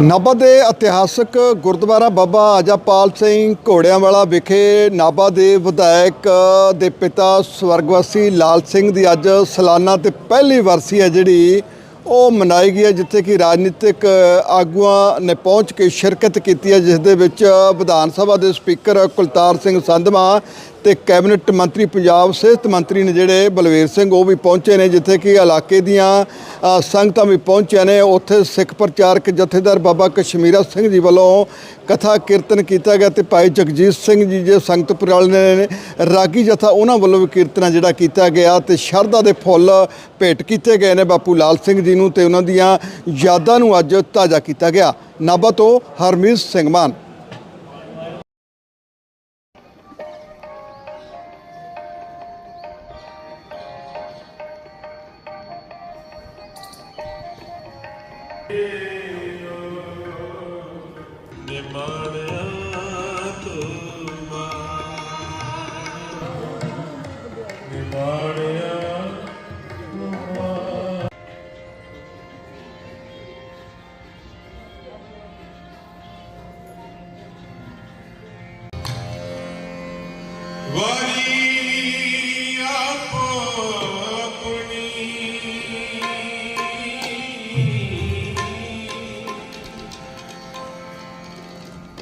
ਨਾਭਾ ਦੇ ਇਤਿਹਾਸਕ ਗੁਰਦੁਆਰਾ ਬਾਬਾ ਆਜਾਪਾਲ ਸਿੰਘ ਘੋੜਿਆਂ ਵਾਲਾ ਵਿਖੇ ਨਾਭਾ ਦੇ ਵਿਧਾਇਕ ਦੇ ਪਿਤਾ ਸਵਰਗਵਾਸੀ ਲਾਲ ਸਿੰਘ ਦੀ ਅੱਜ ਸਾਲਾਨਾ ਤੇ ਪਹਿਲੀ ਵਰਸੀ ਹੈ ਜਿਹੜੀ ਉਹ ਮਨਾਈ ਗਈ ਹੈ, ਜਿੱਥੇ ਕਿ ਰਾਜਨੀਤਿਕ ਆਗੂਆਂ ਨੇ ਪਹੁੰਚ ਕੇ ਸ਼ਿਰਕਤ ਕੀਤੀ ਹੈ, ਜਿਸ ਦੇ ਵਿੱਚ ਵਿਧਾਨ ਸਭਾ ਦੇ ਸਪੀਕਰ ਕੁਲਤਾਰ ਸਿੰਘ ਸੰਧਮਾ ਤੇ ਕੈਬਨਿਟ ਮੰਤਰੀ, ਪੰਜਾਬ ਸਿਹਤ ਮੰਤਰੀ ਨੇ ਜਿਹੜੇ ਬਲਵੇਰ ਸਿੰਘ, ਉਹ ਵੀ ਪਹੁੰਚੇ ਨੇ, ਜਿੱਥੇ ਕਿ ਇਲਾਕੇ ਦੀਆਂ ਸੰਗਤਾਂ ਵੀ ਪਹੁੰਚੀਆਂ ਨੇ। ਉੱਥੇ ਸਿੱਖ ਪ੍ਰਚਾਰਕ ਜਥੇਦਾਰ ਬਾਬਾ ਕਸ਼ਮੀਰਾ ਸਿੰਘ ਜੀ ਵੱਲੋਂ ਕਥਾ ਕੀਰਤਨ ਕੀਤਾ ਗਿਆ ਤੇ ਭਾਈ ਜਗਜੀਤ ਸਿੰਘ ਜੀ, ਜੇ ਸੰਗਤ ਵਾਲੇ ਨੇ, ਰਾਗੀ ਜਥਾ, ਉਹਨਾਂ ਵੱਲੋਂ ਵੀ ਕੀਰਤਨ ਜਿਹੜਾ ਕੀਤਾ ਗਿਆ ਤੇ ਸ਼ਰਧਾ ਦੇ ਫੁੱਲ ਭੇਟ ਕੀਤੇ ਗਏ ਨੇ ਬਾਪੂ ਲਾਲ ਸਿੰਘ ਜੀ ਨੂੰ ਤੇ ਉਹਨਾਂ ਦੀਆਂ ਯਾਦਾਂ ਨੂੰ ਅੱਜ ਤਾਜ਼ਾ ਕੀਤਾ ਗਿਆ। ਨਾਭਾ ਤੋਂ ਹਰਮੀਤ ਸਿੰਘ ਮਾਨ।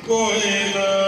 ਕੋਏ ਨਾ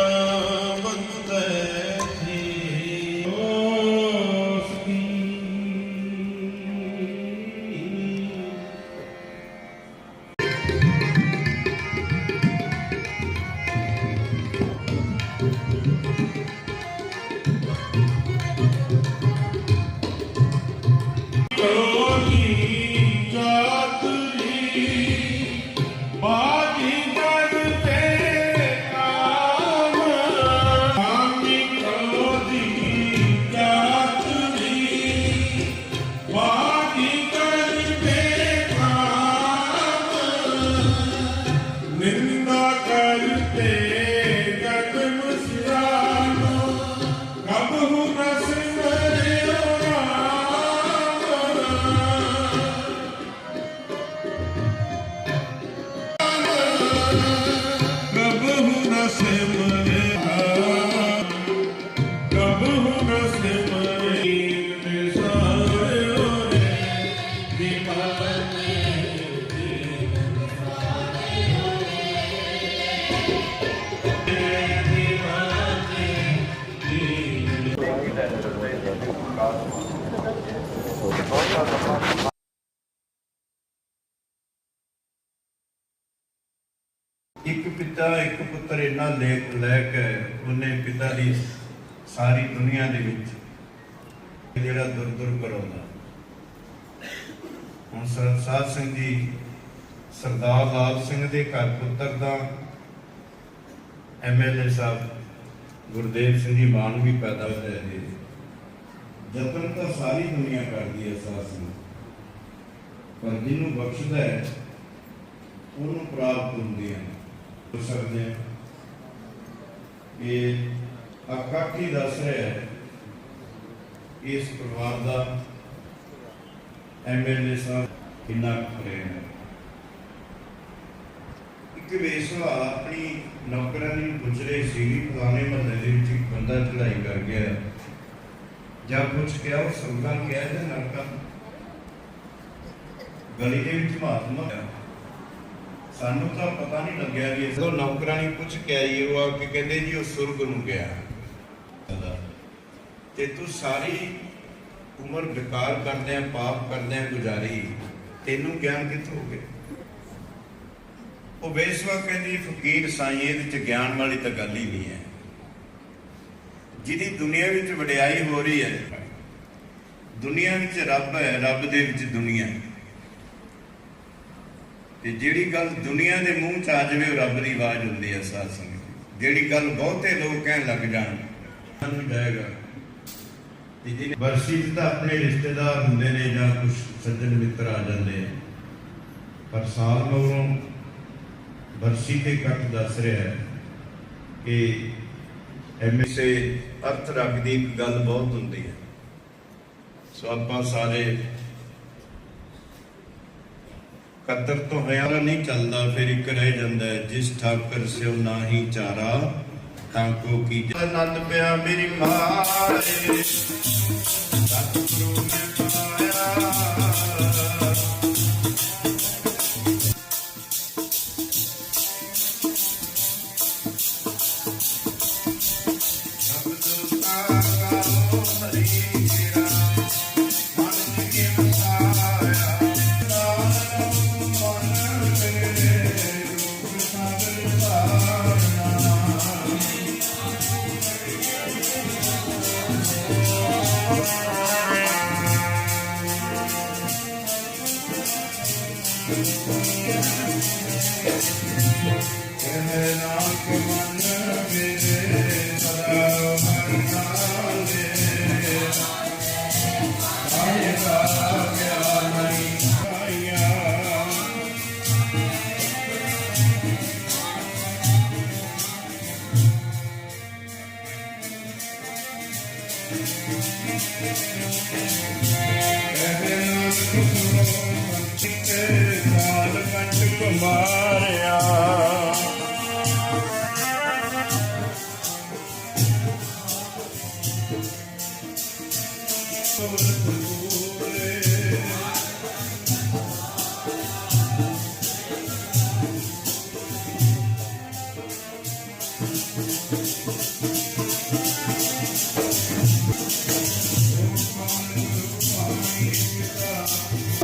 ਇੱਕ ਪਿਤਾ ਇੱਕ ਪੁੱਤਰ ਇੰਨਾ ਲੈ ਲੈ ਕੇ ਉਹਨੇ ਪਿਤਾ ਦੀ ਸਾਰੀ ਦੁਨੀਆ ਦੇ ਵਿੱਚ ਜਿਹੜਾ ਦੁਰ ਦੁਰ ਕਰਾਉਂਦਾ। ਹੁਣ ਸਰ ਸਿੰਘ ਜੀ ਸਰਦਾਰ ਲਾਲ ਸਿੰਘ ਦੇ ਘਰ ਪੁੱਤਰ ਦਾ ਐਮਐਲਏ ਸਾਹਿਬ ਗੁਰਦੇਵ ਸਿੰਘ ਜੀ ਮਾਨ ਵੀ ਪੈਦਾ ਹੋਇਆ ਹੈ। ਜਤਨ ਤਾਂ ਸਾਰੀ ਦੁਨੀਆ ਕਰਦੀ ਹੈ ਸਾਧ ਸਿੰਘ। ਪਰ ਜਿਹਨੂੰ ਬਖਸ਼ਦਾ ਹੈ, ਉਹਨੂੰ ਪ੍ਰਾਪਤ ਹੁੰਦੀਆਂ ਨੇ। ਇਹ ਅਕਾਠੀ ਦੱਸ ਰਿਹਾ ਇਸ ਪਰਿਵਾਰ ਦਾ ਐਮਐਲਏ ਸਾਹਿਬ ਕਿੰਨਾ ਪ੍ਰੇਮ ਹੈ? ਇੱਕ ਵੇਸਵਾ ਆਪਣੀ ਨੌਕਰਾਨੀ ਪੁੱਛ ਰਹੇ ਸੀ ਵੀ ਮਹੱਲੇ ਦੇ ਵਿੱਚ ਇੱਕ ਬੰਦਾ ਚੜਾਈ ਕਰ ਗਿਆ ਜਦ ਪੁੱਛ ਕੇ ਉਹ ਸੰਗਾਂ ਕਿਹਾ ਜਾਂ ਨਰਕਾਂ ਗਲੀ ਦੇ ਵਿੱਚ ਮਹਾਤਮਾ ਸਾਨੂੰ ਤਾਂ ਪਤਾ ਨਹੀਂ ਲੱਗਿਆ ਵੀ ਇਸ ਤੋਂ ਨੌਕਰਾਨੀ ਪੁੱਛ ਕੇ ਆਈ ਉਹ ਆ ਕੇ ਕਹਿੰਦੇ ਜੀ ਉਹ ਸੁਰਗ ਨੂੰ ਗਿਆ। ਤੇ ਤੂੰ ਸਾਰੀ ਉਮਰ ਬੇਕਾਰ ਕਰਦੇ ਆ ਪਾਪ ਕਰਦੇ ਆ ਗੁਜ਼ਾਰੀ। ਤੈਨੂੰ ਗਿਆਨ ਕਿੱਥੋਂ ਹੋ ਗਿਆ? ਉਹ ਬੇਸਵਾ ਕਹਿੰਦੀ, ਫਕੀਰ ਸਾਈਂ, ਇਹਦੇ ਚ ਗਿਆਨ ਵਾਲੀ ਤਾਂ ਗੱਲ ਹੀ ਨਹੀਂ ਹੈ। ਜਿਹਦੀ ਦੁਨੀਆ ਵਿੱਚ ਵਡਿਆਈ ਹੋ ਰਹੀ ਹੈ, ਦੁਨੀਆ ਵਿੱਚ ਰੱਬ ਹੈ, ਰੱਬ ਦੇ ਵਿੱਚ ਦੁਨੀਆ ਤੇ ਜਿਹੜੀ ਗੱਲ ਦੁਨੀਆ ਦੇ ਮੂੰਹ ਚ ਆ ਜਾਵੇ, ਉਹ ਰੱਬ ਦੀ ਆਵਾਜ਼ ਹੁੰਦੀ ਹੈ, ਸਾਧ ਸੰਗਤ ਜਿਹੜੀ ਗੱਲ ਬਹੁਤੇ ਲੋਕ ਕਹਿਣ ਲੱਗ ਜਾਣ, ਸਾਨੂੰ ਜਾਏਗਾ। ਤੇ ਜਿਹਨੇ ਵਰਸੀ ਤਾਂ ਆਪਣੇ ਰਿਸ਼ਤੇਦਾਰ ਹੁੰਦੇ ਨੇ ਜਾਂ ਕੁਝ ਸੱਜਣ ਮਿੱਤਰ ਆ ਜਾਂਦੇ ਆ। ਪਰ ਸਾਲ ਮਗਰੋਂ ਵਰਸੀ ਤੇ ਕੱਟ ਦੱਸ ਰਿਹਾ ਹੈ ਕਿ ਐਮਐਸਏ ਅਰਥ ਰੱਖਦੀ ਇੱਕ ਗੱਲ ਬਹੁਤ ਹੁੰਦੀ ਹੈ। ਸੋ ਆਪਾਂ ਸਾਰੇ ਕਦਰ ਤੋਂ ਹੋਇਆ ਨਹੀਂ ਚੱਲਦਾ, ਫਿਰ ਇੱਕ ਰਹਿ ਜਾਂਦਾ ਜਿਸ ਠਾਕਰ ਸਿਉਂ ਨਾ ਹੀ ਚਾਰਾ। ਤਾਂ ਕੋ ਕੀ ਆਨੰਦ ਪਿਆ ਮੇਰੀ ਮਾਰੇ। ਸਤਿਗੁਰੂ ਨੇ ਪਾਇਆ।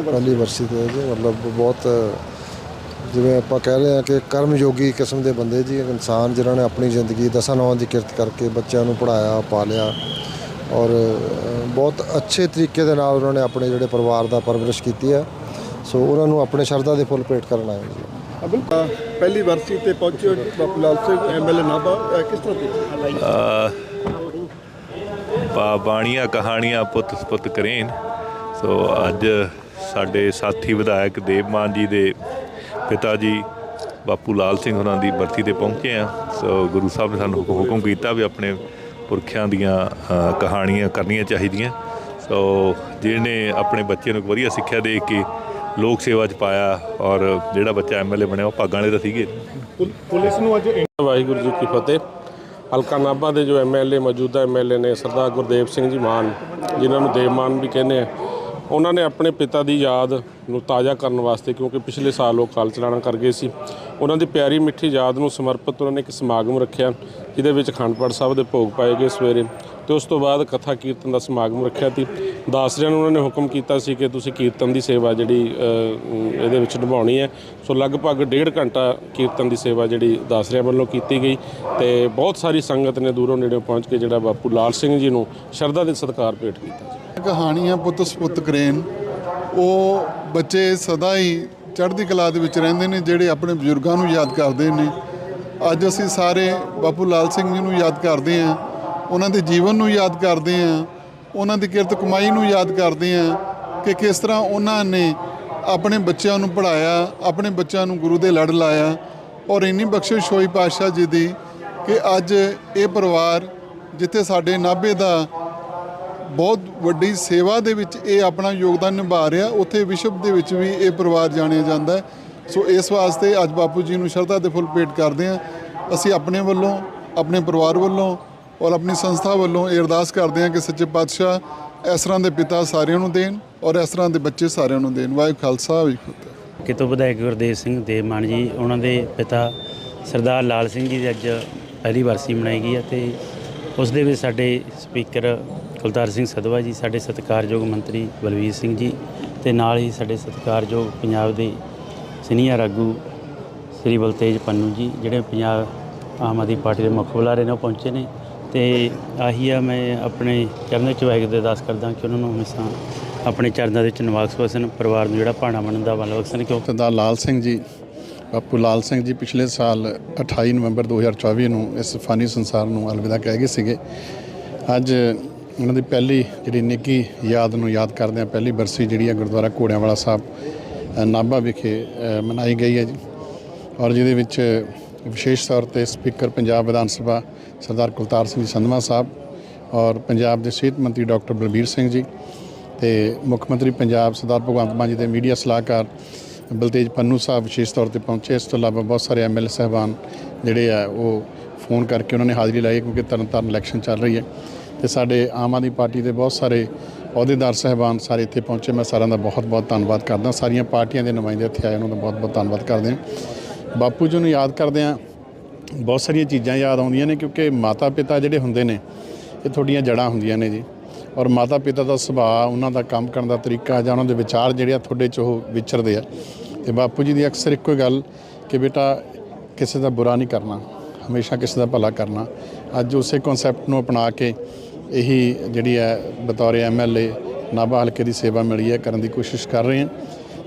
ਪਹਿਲੀ ਵਰਸੀ ਤੇ ਜੀ, ਮਤਲਬ ਬਹੁਤ, ਜਿਵੇਂ ਆਪਾਂ ਕਹਿ ਰਹੇ ਹਾਂ ਕਿ ਕਰਮ ਯੋਗੀ ਕਿਸਮ ਦੇ ਬੰਦੇ ਜੀ, ਇਨਸਾਨ ਜਿਨ੍ਹਾਂ ਨੇ ਆਪਣੀ ਜ਼ਿੰਦਗੀ ਦਸਾਂ ਨੌਂ ਦੀ ਕਿਰਤ ਕਰਕੇ ਬੱਚਿਆਂ ਨੂੰ ਪੜਾਇਆ ਪਾਲਿਆ। ਔਰ ਬਹੁਤ ਅੱਛੇ ਤਰੀਕੇ ਦੇ ਨਾਲ ਉਹਨਾਂ ਨੇ ਆਪਣੇ ਜਿਹੜੇ ਪਰਿਵਾਰ ਦਾ ਪਰਵਰਿਸ਼ ਕੀਤੀ ਹੈ। ਸੋ ਉਹਨਾਂ ਨੂੰ ਆਪਣੇ ਸ਼ਰਧਾ ਦੇ ਫੁੱਲ ਭੇਟ ਕਰਨ ਆਏ ਬਿਲਕੁਲ। ਪਹਿਲੀ ਵਰਸੀ ਤੇ ਪਹੁੰਚੇ ਬਾਪੂ ਲਾਲ ਸਿੰਘ ਐਮਐਲਏ ਨਾਭਾ। ਕਿਸ ਤਰ੍ਹਾਂ ਦੀ ਬਾ ਬਾਣੀਆਂ ਕਹਾਣੀਆਂ ਪੁੱਤ ਸਪੁੱਤ ਕਰੇਨ। ਸੋ ਅੱਜ ਸਾਡੇ ਸਾਥੀ ਵਿਧਾਇਕ ਦੇਵਮਾਨ ਜੀ ਦੇ ਪਿਤਾ ਜੀ ਬਾਪੂ ਲਾਲ ਸਿੰਘ ਉਹਨਾਂ ਦੀ ਬਰਸੀ ਤੇ ਪਹੁੰਚੇ ਆ ਸੋ ਗੁਰੂ ਸਾਹਿਬ ਨੇ ਸਾਨੂੰ ਹੁਕਮ ਕੀਤਾ ਵੀ ਆਪਣੇ ਪੁਰਖਿਆਂ ਦੀਆਂ ਕਹਾਣੀਆਂ ਕਰਨੀਆਂ ਚਾਹੀਦੀਆਂ। ਸੋ ਜਿਹਨੇ ਆਪਣੇ ਬੱਚੇ ਨੂੰ ਵਧੀਆ ਸਿੱਖਿਆ ਦੇ ਕੇ ਲੋਕ ਸੇਵਾ 'ਚ ਪਾਇਆ ਔਰ ਜਿਹੜਾ ਬੱਚਾ ਐਮਐਲਏ ਬਣਿਆ ਉਹ ਭਾਗਾਂ ਵਾਲੇ ਤਾਂ ਸੀਗੇ। ਪੁਲਿਸ ਨੂੰ ਅੱਜ ਵਾਹਿਗੁਰੂ ਜੀ ਕੀ ਫਤਿਹ। ਹਲਕਾ ਨਾਭਾ ਦੇ ਜੋ ਐਮਐਲਏ ਮੌਜੂਦਾ ਐਮਐਲਏ ਨੇ ਸਰਦਾਰ ਗੁਰਦੇਵ ਸਿੰਘ ਜੀ ਮਾਨ ਜਿਨ੍ਹਾਂ ਨੂੰ ਦੇਵ ਮਾਨ ਵੀ ਕਹਿੰਦੇ ਆ ਉਹਨਾਂ ਨੇ ਆਪਣੇ ਪਿਤਾ ਦੀ ਯਾਦ ਨੂੰ ਤਾਜ਼ਾ ਕਰਨ ਵਾਸਤੇ ਕਿਉਂਕਿ ਪਿਛਲੇ ਸਾਲ ਉਹ ਕਾਲ ਚਲਾਣਾ ਕਰ ਗਏ ਸੀ। ਉਹਨਾਂ ਦੀ ਪਿਆਰੀ ਮਿੱਠੀ ਯਾਦ ਨੂੰ ਸਮਰਪਿਤ ਉਹਨਾਂ ਨੇ ਇੱਕ ਸਮਾਗਮ ਰੱਖਿਆ, ਜਿਹਦੇ ਵਿੱਚ ਅਖੰਡ ਪਾਠ ਸਾਹਿਬ ਦੇ ਭੋਗ ਪਾਏ ਗਏ ਸਵੇਰੇ। ਤੇ ਉਸ ਤੋਂ ਬਾਅਦ ਕਥਾ ਕੀਰਤਨ ਦਾ ਸਮਾਗਮ ਰੱਖਿਆ ਸੀ। ਦਾਸਰਿਆਂ ਨੂੰ ਉਹਨਾਂ ਨੇ ਹੁਕਮ ਕੀਤਾ ਸੀ ਕਿ ਤੁਸੀਂ ਕੀਰਤਨ ਦੀ ਸੇਵਾ ਜਿਹੜੀ ਇਹਦੇ ਵਿੱਚ ਨਿਭਾਉਣੀ ਹੈ। ਸੋ ਲਗਭਗ ਡੇਢ ਘੰਟਾ ਕੀਰਤਨ ਦੀ ਸੇਵਾ ਜਿਹੜੀ ਦਾਸਰਿਆਂ ਵੱਲੋਂ ਕੀਤੀ ਗਈ। ਤੇ ਬਹੁਤ ਸਾਰੀ ਸੰਗਤ ਨੇ ਦੂਰੋਂ ਨੇੜੇ ਪਹੁੰਚ ਕੇ ਜਿਹੜਾ ਬਾਪੂ ਲਾਲ ਸਿੰਘ ਜੀ ਨੂੰ ਸ਼ਰਧਾ ਦੇ ਸਤਿਕਾਰ ਭੇਟ ਕੀਤਾ। ਕਹਾਣੀਆਂ ਪੁੱਤ ਸਪੁੱਤ ਕਰੇਨ, ਉਹ ਬੱਚੇ ਸਦਾ ਹੀ ਚੜ੍ਹਦੀ ਕਲਾ ਦੇ ਵਿੱਚ ਰਹਿੰਦੇ ਨੇ, ਜਿਹੜੇ ਆਪਣੇ ਬਜ਼ੁਰਗਾਂ ਨੂੰ ਯਾਦ ਕਰਦੇ ਨੇ। ਅੱਜ ਅਸੀਂ ਸਾਰੇ ਬਾਪੂ ਲਾਲ ਸਿੰਘ ਜੀ ਨੂੰ ਯਾਦ ਕਰਦੇ ਹਾਂ, ਉਹਨਾਂ ਦੇ ਜੀਵਨ ਨੂੰ ਯਾਦ ਕਰਦੇ ਹਾਂ, ਉਹਨਾਂ ਦੀ ਕਿਰਤ ਕਮਾਈ ਨੂੰ ਯਾਦ ਕਰਦੇ ਹਾਂ ਕਿ ਕਿਸ ਤਰ੍ਹਾਂ ਉਹਨਾਂ ਨੇ ਆਪਣੇ ਬੱਚਿਆਂ ਨੂੰ ਪੜਾਇਆ ਆਪਣੇ ਬੱਚਿਆਂ ਨੂੰ ਗੁਰੂ ਦੇ ਲੜ ਲਾਇਆ। ਔਰ ਇੰਨੀ ਬਖਸ਼ਿਸ਼ ਹੋਈ ਪਾਤਸ਼ਾਹ ਜੀ ਦੀ ਕਿ ਅੱਜ ਇਹ ਪਰਿਵਾਰ ਜਿੱਥੇ ਸਾਡੇ ਨਾਭੇ ਦਾ ਬਹੁਤ ਵੱਡੀ ਸੇਵਾ ਦੇ ਵਿੱਚ ਇਹ ਆਪਣਾ ਯੋਗਦਾਨ ਨਿਭਾ ਰਿਹਾ। ਉੱਥੇ ਵਿਸ਼ਵ ਦੇ ਵਿੱਚ ਵੀ ਇਹ ਪਰਿਵਾਰ ਜਾਣਿਆ ਜਾਂਦਾ ਹੈ। ਸੋ ਇਸ ਵਾਸਤੇ ਅੱਜ ਬਾਪੂ ਜੀ ਨੂੰ ਸ਼ਰਧਾ ਦੇ ਫੁੱਲ ਭੇਟ ਕਰਦੇ ਹਾਂ। ਅਸੀਂ ਆਪਣੇ ਵੱਲੋਂ, ਆਪਣੇ ਪਰਿਵਾਰ ਵੱਲੋਂ ਔਰ ਆਪਣੀ ਸੰਸਥਾ ਵੱਲੋਂ ਇਹ ਅਰਦਾਸ ਕਰਦੇ ਹਾਂ ਕਿ ਸੱਚੇ ਪਾਤਸ਼ਾਹ ਇਸ ਤਰ੍ਹਾਂ ਦੇ ਪਿਤਾ ਸਾਰਿਆਂ ਨੂੰ ਦੇਣ ਔਰ ਇਸ ਤਰ੍ਹਾਂ ਦੇ ਬੱਚੇ ਸਾਰਿਆਂ ਨੂੰ ਦੇਣ। ਵਾਹਿਗੁਰੂ ਖਾਲਸਾ, ਵਾਹਿਗੁਰੂ ਫਤਿਹ। ਕਿਤੋਂ ਵਿਧਾਇਕ ਗੁਰਦੇਵ ਸਿੰਘ ਦੇਵਮਾਨ ਜੀ, ਉਹਨਾਂ ਦੇ ਪਿਤਾ ਸਰਦਾਰ ਲਾਲ ਸਿੰਘ ਜੀ ਦੀ ਅੱਜ ਪਹਿਲੀ ਵਰਸੀ ਮਨਾਈ ਗਈ ਹੈ ਤੇ ਉਸ ਦੇ ਵਿੱਚ ਸਾਡੇ ਸਪੀਕਰ ਕੁਲਤਾਰ ਸਿੰਘ ਸਦਵਾ ਜੀ, ਸਾਡੇ ਸਤਿਕਾਰਯੋਗ ਮੰਤਰੀ ਬਲਵੀਰ ਸਿੰਘ ਜੀ ਤੇ ਨਾਲ ਹੀ ਸਾਡੇ ਸਤਿਕਾਰਯੋਗ ਪੰਜਾਬ ਦੇ ਸੀਨੀਅਰ ਆਗੂ ਸ੍ਰੀ ਬਲਤੇਜ ਪੰਨੂ ਜੀ, ਜਿਹੜੇ ਪੰਜਾਬ ਆਮ ਆਦਮੀ ਪਾਰਟੀ ਦੇ ਮੁੱਖ ਬੁਲਾਰੇ ਨੇ, ਉਹ ਪਹੁੰਚੇ ਨੇ ਤੇ ਆਹੀ ਆ, ਮੈਂ ਆਪਣੇ ਚਰਨਾਂ 'ਚ ਵਾਹਿਗੁਰੂ ਦੇ ਅਰਦਾਸ ਕਰਦਾ ਕਿ ਉਹਨਾਂ ਨੂੰ ਹਮੇਸ਼ਾ ਆਪਣੇ ਚਰਨਾਂ ਦੇ ਵਿੱਚ ਨਿਵਾਸ ਬਖਸ਼ਣ, ਪਰਿਵਾਰ ਨੂੰ ਜਿਹੜਾ ਭਾਣਾ ਬਣਨ ਦਾ ਵੱਲ ਬਖਸ਼ਣ, ਕਿਉਂਕਿ ਸਰਦਾਰ ਲਾਲ ਸਿੰਘ ਜੀ, ਬਾਪੂ ਲਾਲ ਸਿੰਘ ਜੀ ਪਿਛਲੇ ਸਾਲ 28 ਨਵੰਬਰ 2024 ਨੂੰ ਇਸ ਫਾਨੀ ਸੰਸਾਰ ਨੂੰ ਅਲਵਿਦਾ ਕਹਿ ਗਏ ਸੀਗੇ। ਅੱਜ ਉਹਨਾਂ ਦੀ ਪਹਿਲੀ ਜਿਹੜੀ ਨਿੱਕੀ ਯਾਦ ਨੂੰ ਯਾਦ ਕਰਦੇ ਆ ਪਹਿਲੀ ਬਰਸੀ ਜਿਹੜੀ ਆ ਗੁਰਦੁਆਰਾ ਘੋੜਿਆਂਵਾਲਾ ਸਾਹਿਬ ਨਾਭਾ ਵਿਖੇ ਮਨਾਈ ਗਈ ਹੈ ਜੀ। ਔਰ ਜਿਹਦੇ ਵਿੱਚ ਵਿਸ਼ੇਸ਼ ਤੌਰ ਤੇ ਸਪੀਕਰ ਪੰਜਾਬ ਵਿਧਾਨ ਸਭਾ ਸਰਦਾਰ ਕੁਲਤਾਰ ਸਿੰਘ ਸੰਧਵਾ ਸਾਹਿਬ ਔਰ ਪੰਜਾਬ ਦੇ ਸਿਹਤ ਮੰਤਰੀ ਡਾਕਟਰ ਬਲਬੀਰ ਸਿੰਘ ਜੀ ਤੇ ਮੁੱਖ ਮੰਤਰੀ ਪੰਜਾਬ ਸਰਦਾਰ ਭਗਵੰਤ ਮਾਨ ਜੀ ਦੇ ਮੀਡੀਆ ਸਲਾਹਕਾਰ ਬਲਤੇਜ ਪੰਨੂ ਸਾਹਿਬ ਵਿਸ਼ੇਸ਼ ਤੌਰ ਤੇ ਪਹੁੰਚੇ। ਇਸ ਤੋਂ ਇਲਾਵਾ ਬਹੁਤ ਸਾਰੇ ਐਮਐਲਏ ਸਾਹਿਬਾਨ ਜਿਹੜੇ ਆ, ਉਹ ਫੋਨ ਕਰਕੇ ਉਹਨਾਂ ਨੇ ਹਾਜ਼ਰੀ ਲਾਈ ਕਿਉਂਕਿ ਤਰਨਤਾਰਨ ਇਲੈਕਸ਼ਨ ਚੱਲ ਰਹੀ ਹੈ। ਤੇ ਸਾਡੇ ਆਮ ਆਦਮੀ ਪਾਰਟੀ ਦੇ ਬਹੁਤ ਸਾਰੇ ਅਹੁਦੇਦਾਰ ਸਾਹਿਬਾਨ ਸਾਰੇ ਇੱਥੇ ਪਹੁੰਚੇ। ਮੈਂ ਸਾਰਿਆਂ ਦਾ ਬਹੁਤ-ਬਹੁਤ ਧੰਨਵਾਦ ਕਰਦਾ। ਸਾਰੀਆਂ ਪਾਰਟੀਆਂ ਦੇ ਨੁਮਾਇੰਦੇ ਇੱਥੇ ਆਏ, ਉਹਨਾਂ ਦਾ ਬਹੁਤ-ਬਹੁਤ ਧੰਨਵਾਦ ਕਰਦੇ ਹਾਂ। ਬਾਪੂ ਜੀ ਨੂੰ ਯਾਦ ਕਰਦੇ ਹਾਂ। ਬਹੁਤ ਸਾਰੀਆਂ ਚੀਜ਼ਾਂ ਯਾਦ ਆਉਂਦੀਆਂ ਨੇ ਕਿਉਂਕਿ ਮਾਤਾ ਪਿਤਾ ਜਿਹੜੇ ਹੁੰਦੇ ਨੇ, ਇਹ ਤੁਹਾਡੀਆਂ ਜੜਾਂ ਹੁੰਦੀਆਂ ਨੇ ਜੀ। ਔਰ ਮਾਤਾ ਪਿਤਾ ਦਾ ਸੁਭਾਅ, ਉਹਨਾਂ ਦਾ ਕੰਮ ਕਰਨ ਦਾ ਤਰੀਕਾ ਜਾਂ ਉਹਨਾਂ ਦੇ ਵਿਚਾਰ ਜਿਹੜੇ ਆ ਤੁਹਾਡੇ 'ਚ ਉਹ ਵਿਚਰਦੇ ਆ। ਤੇ ਬਾਪੂ ਜੀ ਦੀ ਅਕਸਰ ਇੱਕੋ ਹੀ ਗੱਲ ਕਿ ਬੇਟਾ, ਕਿਸੇ ਦਾ ਬੁਰਾ ਨਹੀਂ ਕਰਨਾ। ਹਮੇਸ਼ਾ ਕਿਸੇ ਦਾ ਭਲਾ ਕਰਨਾ। ਅੱਜ ਉਸੇ ਕਨਸੈਪਟ ਨੂੰ ਅਪਣਾ ਕੇ ਇਹੀ ਜਿਹੜੀ ਹੈ ਬਤੌਰ ਐਮਐਲਏ ਨਾਭਾ ਹਲਕੇ ਦੀ ਸੇਵਾ ਮਿਲੀ ਹੈ ਕਰਨ ਦੀ ਕੋਸ਼ਿਸ਼ ਕਰ ਰਹੇ ਹਾਂ।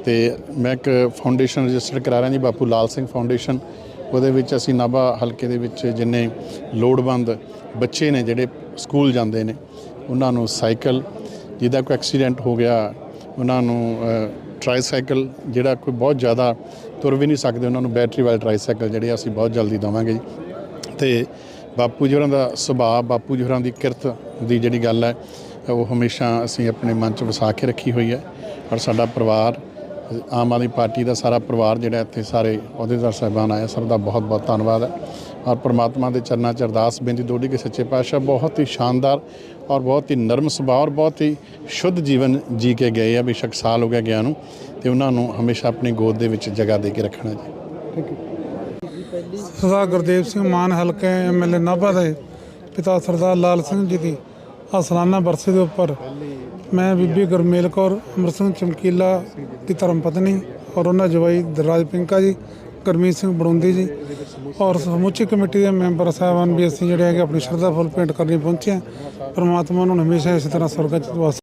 ਤੇ ਮੈਂ ਇੱਕ ਫਾਊਂਡੇਸ਼ਨ ਰਜਿਸਟਰ ਕਰਾ ਰਿਹਾ ਜੀ, ਬਾਪੂ ਲਾਲ ਸਿੰਘ ਫਾਊਂਡੇਸ਼ਨ ਉਹਦੇ ਵਿੱਚ ਅਸੀਂ ਨਾਭਾ ਹਲਕੇ ਦੇ ਵਿੱਚ ਜਿੰਨੇ ਲੋੜਵੰਦ ਬੱਚੇ ਨੇ, ਜਿਹੜੇ ਸਕੂਲ ਜਾਂਦੇ ਨੇ, ਉਹਨਾਂ ਨੂੰ ਸਾਈਕਲ, ਜਿਹਦਾ ਕੋਈ ਐਕਸੀਡੈਂਟ ਹੋ ਗਿਆ, ਉਹਨਾਂ ਨੂੰ ਟ੍ਰਾਈਸਾਈਕਲ ਜਿਹੜਾ ਕੋਈ ਬਹੁਤ ਜ਼ਿਆਦਾ ਤੁਰ ਵੀ ਨਹੀਂ ਸਕਦੇ, ਉਹਨਾਂ ਨੂੰ ਬੈਟਰੀ ਵਾਲੇ ਟ੍ਰਾਈਸਾਈਕਲ ਜਿਹੜੇ ਅਸੀਂ ਬਹੁਤ ਜਲਦੀ ਦੇਵਾਂਗੇ ਜੀ। ਤੇ ਬਾਪੂ ਜੀ ਹੋਰਾਂ ਦਾ ਸੁਭਾਅ, ਬਾਪੂ ਜੀ ਹੋਰਾਂ ਦੀ ਕਿਰਤ ਦੀ ਜਿਹੜੀ ਗੱਲ ਹੈ, ਉਹ ਹਮੇਸ਼ਾ ਅਸੀਂ ਆਪਣੇ ਮਨ 'ਚ ਵਸਾ ਕੇ ਰੱਖੀ ਹੋਈ ਹੈ। ਔਰ ਸਾਡਾ ਪਰਿਵਾਰ, ਆਮ ਆਦਮੀ ਪਾਰਟੀ ਦਾ ਸਾਰਾ ਪਰਿਵਾਰ ਜਿਹੜਾ ਇੱਥੇ ਸਾਰੇ ਅਹੁਦੇਦਾਰ ਸਾਹਿਬਾਨ ਆਇਆ ਸਭ ਦਾ ਬਹੁਤ ਬਹੁਤ ਧੰਨਵਾਦ ਹੈ। ਔਰ ਪ੍ਰਮਾਤਮਾ ਦੇ ਚਰਨਾਂ 'ਚ ਅਰਦਾਸ ਬੇਨਤੀ ਦੋੜੀ ਕਿ ਸੱਚੇ ਪਾਤਸ਼ਾਹ ਬਹੁਤ ਹੀ ਸ਼ਾਨਦਾਰ ਔਰ ਬਹੁਤ ਹੀ ਨਰਮ ਸੁਭਾਅ ਔਰ ਬਹੁਤ ਹੀ ਸ਼ੁੱਧ ਜੀਵਨ ਜੀ ਕੇ ਗਏ ਆ, ਬੇਸ਼ੱਕ ਸਾਲ ਹੋ ਗਿਆ ਗਿਆ ਨੂੰ, ਤੇ ਉਹਨਾਂ ਨੂੰ ਹਮੇਸ਼ਾ ਆਪਣੀ ਗੋਦ ਦੇ ਵਿੱਚ ਜਗ੍ਹਾ ਦੇ ਕੇ ਰੱਖਣਾ ਜੀ। ਥੈਂਕ ਯੂ ਸਰਦਾਰ ਗੁਰਦੇਵ ਸਿੰਘ ਮਾਨ ਹਲਕੇ ਐਮਐਲਏ ਨਾਭਾ ਦੇ ਪਿਤਾ ਸਰਦਾਰ ਲਾਲ ਸਿੰਘ ਜੀ ਦੀ ਆਹ ਸਾਲਾਨਾ ਬਰਸੇ ਦੇ ਉੱਪਰ ਮੈਂ ਬੀਬੀ ਗੁਰਮੇਲ ਕੌਰ ਅਮਰ ਸਿੰਘ ਚਮਕੀਲਾ ਦੀ ਧਰਮ ਪਤਨੀ ਔਰ ਉਹਨਾਂ ਜਵਾਈ ਦਰਾਜ ਪਿੰਕਾ ਜੀ, ਗੁਰਮੀਤ ਸਿੰਘ ਬੜੁੰਦੀ ਜੀ ਔਰ ਸਮੁੱਚੀ ਕਮੇਟੀ ਦੇ ਮੈਂਬਰ ਸਾਹਿਬਾਨ ਵੀ ਅਸੀਂ ਜਿਹੜੇ ਹੈਗੇ ਆਪਣੀ ਸ਼ਰਧਾ ਫੁੱਲ ਭੇਂਟ ਕਰਨੀ ਪਹੁੰਚੇ ਹਾਂ। ਪਰਮਾਤਮਾ ਨੂੰ ਹਮੇਸ਼ਾ ਇਸੇ ਤਰ੍ਹਾਂ ਸੁਰਗਤ ਚ ਵਸ